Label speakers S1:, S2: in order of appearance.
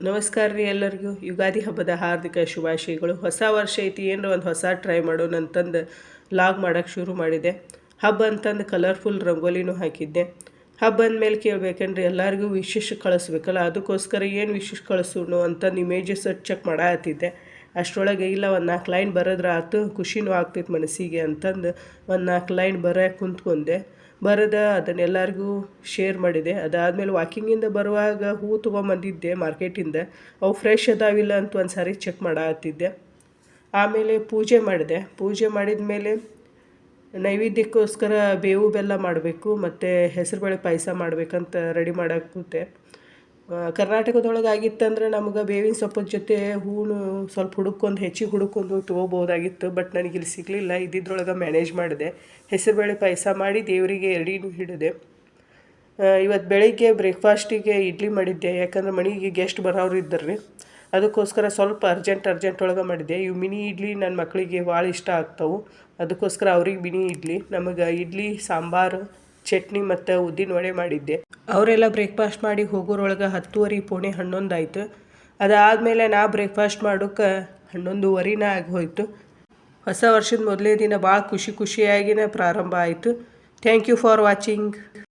S1: ನಮಸ್ಕಾರ ರೀ ಎಲ್ಲರಿಗೂ. ಯುಗಾದಿ ಹಬ್ಬದ ಹಾರ್ದಿಕ ಶುಭಾಶಯಗಳು. ಹೊಸ ವರ್ಷ ಐತಿ ಏನರ ಒಂದು ಹೊಸ ಟ್ರೈ ಮಾಡೋಣ ಅಂತಂದು ಲಾಗ್ ಮಾಡೋಕ್ಕೆ ಶುರು ಮಾಡಿದೆ. ಹಬ್ಬ ಅಂತಂದು ಕಲರ್ಫುಲ್ ರಂಗೋಲಿನೂ ಹಾಕಿದ್ದೆ. ಹಬ್ಬ ಅಂದಮೇಲೆ ಕೇಳ್ಬೇಕಂದ್ರೆ ಎಲ್ಲರಿಗೂ ವಿಶೇಷ ಕಳಿಸ್ಬೇಕಲ್ಲ, ಅದಕ್ಕೋಸ್ಕರ ಏನು ವಿಶೇಷ ಕಳಿಸೋಣ ಅಂತಂದು ಇಮೇಜಸ್ ಚೆಕ್ ಮಾಡಾತ್ತಿದ್ದೆ ಅಷ್ಟರೊಳಗೆ, ಇಲ್ಲ, ಒಂದು ನಾಲ್ಕು ಲೈನ್ ಬರೆದ್ರೆ ಆಯ್ತು ಖುಷಿನೂ ಆಗ್ತೈತೆ ಮನಸ್ಸಿಗೆ ಅಂತಂದು ಒಂದು ನಾಲ್ಕು ಲೈನ್ ಬರೋಕೆ ಕುಂತ್ಕೊಂಡೆ. ಬರೆದ ಅದನ್ನೆಲ್ಲರಿಗೂ ಶೇರ್ ಮಾಡಿದೆ. ಅದಾದಮೇಲೆ ವಾಕಿಂಗಿಂದ ಬರುವಾಗ ಹೂ ತೊಗೊಂಬಂದಿದ್ದೆ ಮಾರ್ಕೆಟಿಂದ ಅವು ಫ್ರೆಶ್ ಅದಾವಿಲ್ಲ ಅಂತ ಒಂದು ಸಾರಿ ಚೆಕ್ ಮಾಡತ್ತಿದ್ದೆ ಆಮೇಲೆ ಪೂಜೆ ಮಾಡಿದೆ. ಪೂಜೆ ಮಾಡಿದ ಮೇಲೆ ನೈವೇದ್ಯಕ್ಕೋಸ್ಕರ ಬೇವು ಬೆಲ್ಲ ಮಾಡಬೇಕು, ಮತ್ತು ಹೆಸರುಬೇಳೆ ಪಾಯಸ ಮಾಡಬೇಕಂತ ರೆಡಿ ಮಾಡಕ್ಕೆ ಕೂತೆ ಕರ್ನಾಟಕದೊಳಗೆ ಆಗಿತ್ತಂದ್ರೆ ನಮ್ಗೆ ಬೇವಿನ ಸೊಪ್ಪಿನ ಜೊತೆ ಹೂವು ಸ್ವಲ್ಪ ಹುಡುಕೊಂಡು ಹೆಚ್ಚಿಗೆ ಹುಡುಕೊಂಡು ತೊಗೋಬೋದಾಗಿತ್ತು, ಬಟ್ ನನಗೆ ಇಲ್ಲಿ ಸಿಗಲಿಲ್ಲ. ಇದ್ದಿದ್ರೊಳಗೆ ಮ್ಯಾನೇಜ್ ಮಾಡಿದೆ. ಹೆಸರುಬೇಳೆ ಪಾಯಸ ಮಾಡಿ ದೇವರಿಗೆ ಎರಡೀನು ಹಿಡಿದೆ. ಇವತ್ತು ಬೆಳಿಗ್ಗೆ ಬ್ರೇಕ್ಫಾಸ್ಟಿಗೆ ಇಡ್ಲಿ ಮಾಡಿದ್ದೆ. ಯಾಕಂದ್ರೆ ಮನೆಗೆ ಗೆಸ್ಟ್ ಬರೋರು ಇದ್ದರು. ಅದಕ್ಕೋಸ್ಕರ ಸ್ವಲ್ಪ ಅರ್ಜೆಂಟ್ ಅರ್ಜೆಂಟ್ ಒಳಗೆ ಮಾಡಿದ್ದೆ ಇವು ಮಿನಿ ಇಡ್ಲಿ ನನ್ನ ಮಕ್ಕಳಿಗೆ ಭಾಳ ಇಷ್ಟ ಆಗ್ತಾವೆ. ಅದಕ್ಕೋಸ್ಕರ ಅವ್ರಿಗೆ ಮಿನಿ ಇಡ್ಲಿ. ನಮಗೆ ಇಡ್ಲಿ, ಸಾಂಬಾರು ಚಟ್ನಿ ಮತ್ತು ಉದ್ದಿನ ವಡೆ ಮಾಡಿದ್ದೆ. ಅವರೆಲ್ಲ ಬ್ರೇಕ್ಫಾಸ್ಟ್ ಮಾಡಿ ಹೋಗೋರೊಳಗೆ ಹತ್ತುವರೆ, ಪೋಣೆ ಹನ್ನೊಂದು ಆಯಿತು ಅದಾದಮೇಲೆ ನಾ ಬ್ರೇಕ್ಫಾಸ್ಟ್ ಮಾಡೋಕೆ ಹನ್ನೊಂದುವರೆನ ಆಗಿ ಹೋಯಿತು. ಹೊಸ ವರ್ಷದ ಮೊದಲನೇ ದಿನ ಭಾಳ ಖುಷಿ ಖುಷಿಯಾಗಿನೇ ಪ್ರಾರಂಭ ಆಯಿತು. Thank you for watching